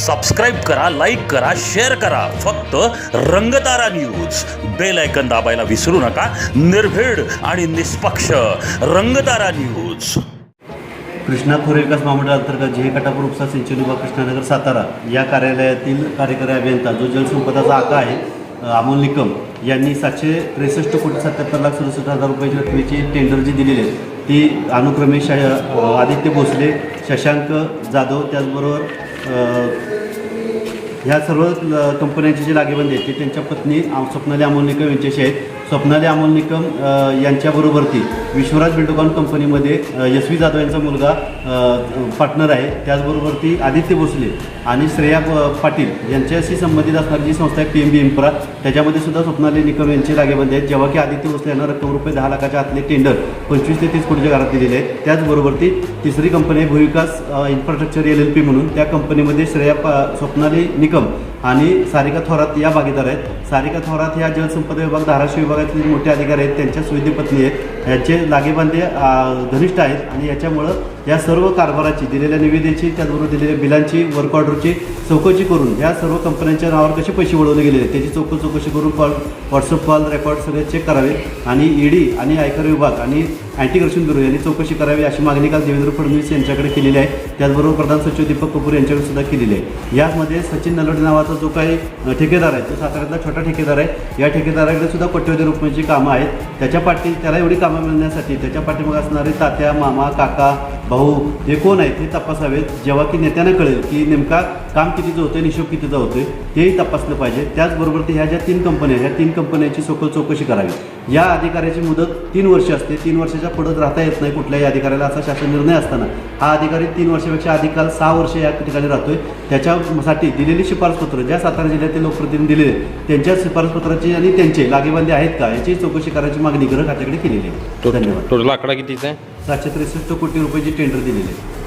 Subscribe करा like करा share करा. फक्त रंगतारा न्यूज बेल ऐकन दाबायला विसरू नका. निर्भीड आणि निष्पक्ष रंगतारा न्यूज कृष्णा खोरे विकास महामंडळ अंतर्गत जे कटापूर उपसा सिंचन विभाग कृष्णानगर सातारा या कार्यालयातील कार्यकारी अभियंता जो जलसंपदाचा आका आहे अमोल निकम यांनी सातशे त्रेसष्ट कोटी सत्याहत्तर लाख सदुसष्ट हजार रुपयाची रकमेची टेंडर जी दिलेली आहे ती अनुक्रमे श आदित्य भोसले शशांक जाधव त्याचबरोबर ह्या सर्व कंपन्यांची जी लागेबंदी आहेत ती त्यांच्या पत्नी स्वप्नाली अमोलनेकर यांच्याशी आहेत. स्वप्नाली अमोल निकम यांच्याबरोबरती यांच्याबरोबर ती विश्वराज बिल्डकॉन कंपनीमध्ये यशवी जाधव यांचा मुलगा पार्टनर आहे. त्याचबरोबर ती आदित्य भोसले आणि श्रेया पाटील यांच्याशी संबंधित असणारी जी संस्था आहे पी एम बी इम्प्रा त्याच्यामध्ये सुद्धा स्वप्नाली निकम यांची लागेबंदी आहेत. जेव्हा की आदित्य भोसले यांना रक्कम रुपये दहा लाखाच्या आतले टेंडर पंचवीस ते तीस कोटीच्या घरात दिलेले आहेत. त्याचबरोबर ती तिसरी कंपनी आहे भूविकास इन्फ्रास्ट्रक्चर एल एल पी म्हणून. त्या कंपनीमध्ये श्रेया पा स्वप्नाली निकम आणि सारिका थोरात या भागीदार आहेत. सारिका थोरात या जलसंपदा विभाग धाराशिव विभागातील मोठे अधिकारी आहेत. त्यांच्या सुविधी पत्नी आहेत. याचे लागेबांधे घनिष्ठ आहेत आणि याच्यामुळं या सर्व कारभाराची दिलेल्या निविदेची त्याचबरोबर दिलेल्या बिलांची वर्क ऑर्डरची चौकशी करून या सर्व कंपन्यांच्या नावावर कसे पैसे वळवले गेलेले आहेत त्याची चौक चौकशी करून कॉल व्हॉट्सअप कॉल रेकॉर्ड सगळे चेक करावे आणि ईडी आणि आयकर विभाग आणि अँटी करप्शन ब्युरो यांनी चौकशी करावी अशी मागणी काल देवेंद्र फडणवीस यांच्याकडे केलेली आहे. त्याचबरोबर प्रधान सचिव दीपक कपूर यांच्याकडे सुद्धा केलेली आहे. यामध्ये सचिन नलवडे नावाचा जो काही ठेकेदार आहे तो साताऱ्यातला छोटा ठेकेदार आहे. या ठेकेदाराकडे सुद्धा कोट्यवधी रुपयांची कामं आहेत. त्याच्या पाठी त्याला एवढी कामं मिळण्यासाठी त्याच्या पाठीमागे असणारे तात्या मामा काका भाऊ हे कोण आहेत हे तपासावेत. जेव्हा की नेत्यांना कळेल की नेमका काम कितीचं होतं हिशोब कितीचा होतोय तेही तपासलं पाहिजे. त्याचबरोबर ते ह्या ज्या तीन कंपन्या आहेत ह्या तीन कंपन्यांची सखोल चौकशी करावी. या अधिकाऱ्याची मुदत तीन वर्ष असते. तीन वर्षाच्या पुढं राहता येत नाही कुठल्याही अधिकाऱ्याला असा शासन निर्णय असताना. हा अधिकारी तीन वर्षापेक्षा अधिक काल सहा वर्ष या ठिकाणी राहतोय. त्याच्यासाठी दिलेली शिफारसपत्र ज्या सातारा जिल्ह्यातील लोकप्रतिनिधी दिलेले आहेत, त्यांच्या शिफारसपत्राची आणि त्यांचे लागेबांधे आहेत का याची चौकशी करायची मागणी गृह खात्याकडे केलेली आहे. धन्यवाद. टोटल आकडा कितीचा आहे? सातशे त्रेसष्ट कोटी रुपयाची टेंडर दिलेली आहे.